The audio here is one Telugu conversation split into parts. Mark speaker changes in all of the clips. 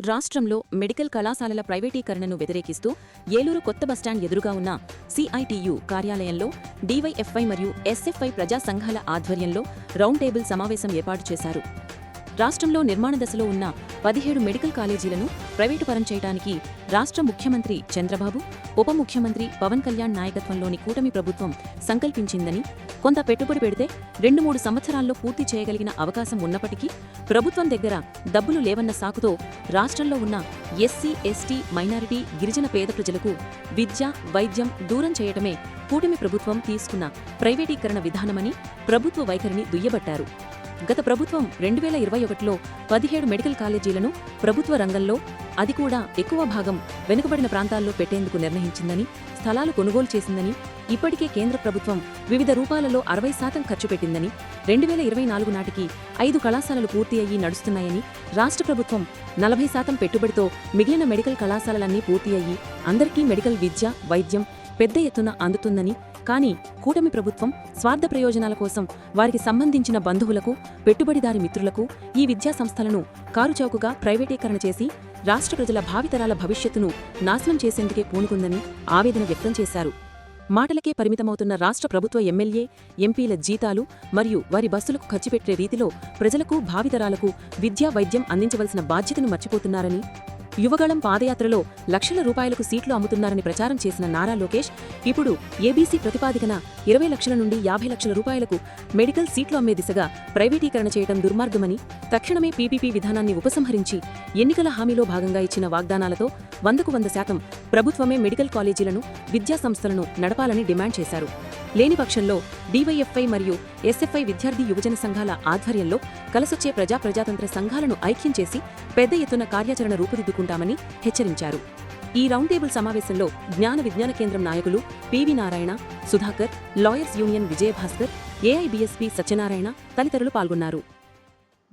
Speaker 1: రాష్ట్రంలో మెడికల్ కళాశాలల ప్రైవేటీకరణను వ్యతిరేకిస్తూ ఏలూరు కొత్త బస్టాండ్ ఎదురుగా ఉన్న సిఐటియు కార్యాలయంలో డివైఎఫ్ఐ మరియు ఎస్ఎఫ్ఐ ప్రజా సంఘాల ఆధ్వర్యంలో రౌండ్ టేబుల్ సమావేశం ఏర్పాటు చేశారు. రాష్ట్రంలో నిర్మాణ దశలో ఉన్న పదిహేడు మెడికల్ కాలేజీలను ప్రైవేటు పరం చేయడానికి రాష్ట్ర ముఖ్యమంత్రి చంద్రబాబు ఉప ముఖ్యమంత్రి పవన్ కళ్యాణ్ నాయకత్వంలోని కూటమి ప్రభుత్వం సంకల్పించిందని కొంత పెట్టుబడి పెడితే రెండు మూడు సంవత్సరాల్లో పూర్తి చేయగలిగిన అవకాశం ఉన్నప్పటికీ ప్రభుత్వం దగ్గర డబ్బులు లేవన్న సాకుతో రాష్ట్రంలో ఉన్న ఎస్సీ ఎస్టీ మైనారిటీ గిరిజన పేద ప్రజలకు విద్య వైద్యం దూరం చేయటమే కూటమి ప్రభుత్వం తీసుకున్న ప్రైవేటీకరణ విధానమని ప్రభుత్వ వైఖరిని దుయ్యబట్టారు. గత ప్రభుత్వం రెండు వేల ఇరవై ఒకటిలో పదిహేడు మెడికల్ కాలేజీలను ప్రభుత్వ రంగంలో అది కూడా ఎక్కువ భాగం వెనుకబడిన ప్రాంతాల్లో పెట్టేందుకు నిర్ణయించిందని స్థలాలు కొనుగోలు చేసిందని ఇప్పటికే కేంద్ర ప్రభుత్వం వివిధ రూపాలలో అరవై శాతం ఖర్చు పెట్టిందని రెండు వేల ఇరవై నాలుగు నాటికి ఐదు కళాశాలలు పూర్తి అయ్యి నడుస్తున్నాయని రాష్ట్ర ప్రభుత్వం నలభై శాతం పెట్టుబడితో మిగిలిన మెడికల్ కళాశాలలన్నీ పూర్తి అయ్యి అందరికీ మెడికల్ విద్య వైద్యం పెద్ద ఎత్తున అందుతుందని కానీ కూటమి ప్రభుత్వం స్వార్థ ప్రయోజనాల కోసం వారికి సంబంధించిన బంధువులకు పెట్టుబడిదారి మిత్రులకు ఈ విద్యా సంస్థలను కారుచౌకగా ప్రైవేటీకరణ చేసి రాష్ట్ర ప్రజల భావితరాల భవిష్యత్తును నాశనం చేసేందుకే పూనుకుందని ఆవేదన వ్యక్తం చేశారు. మాటలకే పరిమితమవుతున్న రాష్ట్ర ప్రభుత్వ ఎమ్మెల్యే ఎంపీల జీతాలు మరియు వారి బస్సులకు ఖర్చు పెట్టే రీతిలో ప్రజలకు భావితరాలకు విద్యా వైద్యం అందించవలసిన బాధ్యతను మర్చిపోతున్నారని యువగళం పాదయాత్రలో లక్షల రూపాయలకు సీట్లు అమ్ముతున్నారని ప్రచారం చేసిన నారా లోకేష్ ఇప్పుడు ఏబీసీ ప్రతిపాదికన ఇరవై లక్షల నుండి యాభై లక్షల రూపాయలకు మెడికల్ సీట్లు అమ్మే దిశగా ప్రైవేటీకరణ చేయడం దుర్మార్గమని తక్షణమే పీపీపీ విధానాన్ని ఉపసంహరించి ఎన్నికల హామీలో భాగంగా ఇచ్చిన వాగ్దానాలతో వందకు వంద శాతం ప్రభుత్వమే మెడికల్ కాలేజీలను విద్యా సంస్థలను నడపాలని డిమాండ్ చేశారు. లేని పక్షంలో డివైఎఫ్ఐ మరియు ఎస్ఎఫ్ఐ విద్యార్థి యువజన సంఘాల ఆధ్వర్యంలో కలసొచ్చే ప్రజా ప్రజాతంత్ర సంఘాలను ఐక్యం చేసి పెద్ద ఎత్తున కార్యాచరణ రూపుదిద్దుకుంటామని హెచ్చరించారు. ఈ రౌండ్ టేబుల్ సమావేశంలో జ్ఞాన విజ్ఞాన కేంద్రం నాయకులు P V Narayana Sudhakar lawyers union Vijayabhaskar AIBSP Satyanarayana తదితరులు పాల్గొన్నారు.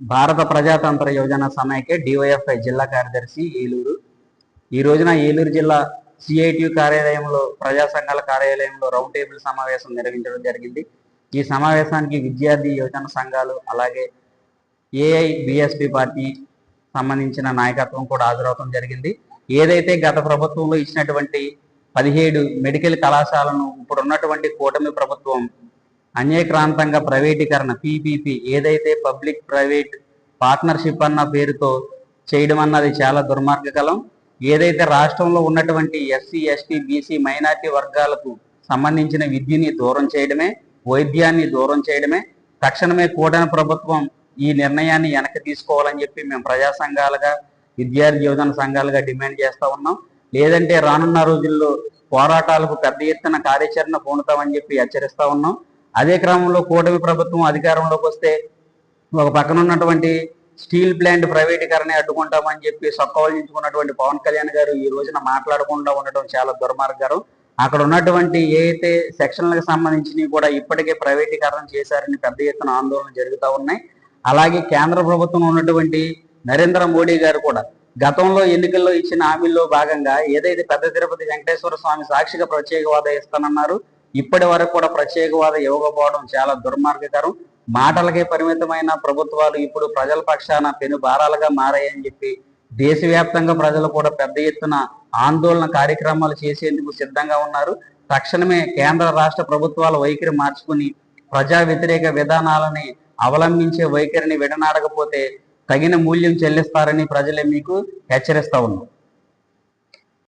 Speaker 2: భారత ప్రజాతంత్ర యోజన సమైక్య డివైఎఫ్ఐ జిల్లా కార్యదర్శి ఏలూరు. ఈ రోజున ఏలూరు జిల్లా సిఐటియు కార్యాలయంలో ప్రజా సంఘాల కార్యాలయంలో రౌండ్ టేబుల్ సమావేశం నిర్వహించడం జరిగింది. ఈ సమావేశానికి విద్యార్థి యువజన సంఘాలు అలాగే ఏఐ బిఎస్పి పార్టీ సంబంధించిన నాయకత్వం కూడా హాజరవడం జరిగింది. ఏదైతే గత ప్రభుత్వంలో ఇచ్చినటువంటి పదిహేడు మెడికల్ కళాశాలను ఇప్పుడు ఉన్నటువంటి కూటమి ప్రభుత్వం అన్యక్రాంతంగా ప్రైవేటీకరణ పీపీపీ ఏదైతే పబ్లిక్ ప్రైవేట్ పార్ట్నర్షిప్ అన్న పేరుతో చేయడం అన్నది చాలా దుర్మార్గకలం ఏదైతే రాష్ట్రంలో ఉన్నటువంటి ఎస్సీ ఎస్టీ బీసీ మైనార్టీ వర్గాలకు సంబంధించిన విద్యని దూరం చేయడమే వైద్యాన్ని దూరం చేయడమే తక్షణమే కూటమి ప్రభుత్వం ఈ నిర్ణయాన్ని వెనక్కి తీసుకోవాలని చెప్పి మేము ప్రజా సంఘాలుగా విద్యార్థి యువజన సంఘాలుగా డిమాండ్ చేస్తూ ఉన్నాం. లేదంటే రానున్న రోజుల్లో పోరాటాలకు పెద్ద ఎత్తున కార్యాచరణ పూనుతామని చెప్పి హెచ్చరిస్తూ ఉన్నాం. అదే క్రమంలో కూటమి ప్రభుత్వం అధికారంలోకి వస్తే ఒక పక్కన ఉన్నటువంటి స్టీల్ ప్లాంట్ ప్రైవేటీకరణ అడ్డుకుంటామని చెప్పి సొక్కవలించుకున్నటువంటి పవన్ కళ్యాణ్ గారు ఈ రోజున మాట్లాడకుండా ఉండటం చాలా దుర్మార్గం అక్కడ ఉన్నటువంటి ఏ అయితే సెక్షన్లకు సంబంధించినవి కూడా ఇప్పటికే ప్రైవేటీకరణ చేశారని పెద్ద ఎత్తున ఆందోళన జరుగుతూ ఉన్నాయి. అలాగే కేంద్ర ప్రభుత్వం ఉన్నటువంటి నరేంద్ర మోడీ గారు కూడా గతంలో ఎన్నికల్లో ఇచ్చిన హామీల్లో భాగంగా ఏదైతే పెద్ద తిరుపతి వెంకటేశ్వర స్వామి సాక్షిగా ప్రత్యేక హోదా ఇస్తానన్నారు ఇప్పటి వరకు కూడా ప్రత్యేక హోదా ఇవ్వకపోవడం చాలా దుర్మార్గకరం. మాటలకే పరిమితమైన ప్రభుత్వాలు ఇప్పుడు ప్రజల పక్షాన పెను భారాలుగా మారాయని చెప్పి దేశవ్యాప్తంగా ప్రజలు కూడా పెద్ద ఎత్తున ఆందోళన కార్యక్రమాలు చేసేందుకు సిద్ధంగా ఉన్నారు. తక్షణమే కేంద్ర రాష్ట్ర ప్రభుత్వాల వైఖరి మార్చుకుని ప్రజా వ్యతిరేక విధానాలని అవలంబించే వైఖరిని విడనాడకపోతే తగిన మూల్యం చెల్లిస్తారని ప్రజలే మీకు హెచ్చరిస్తా ఉన్నారు.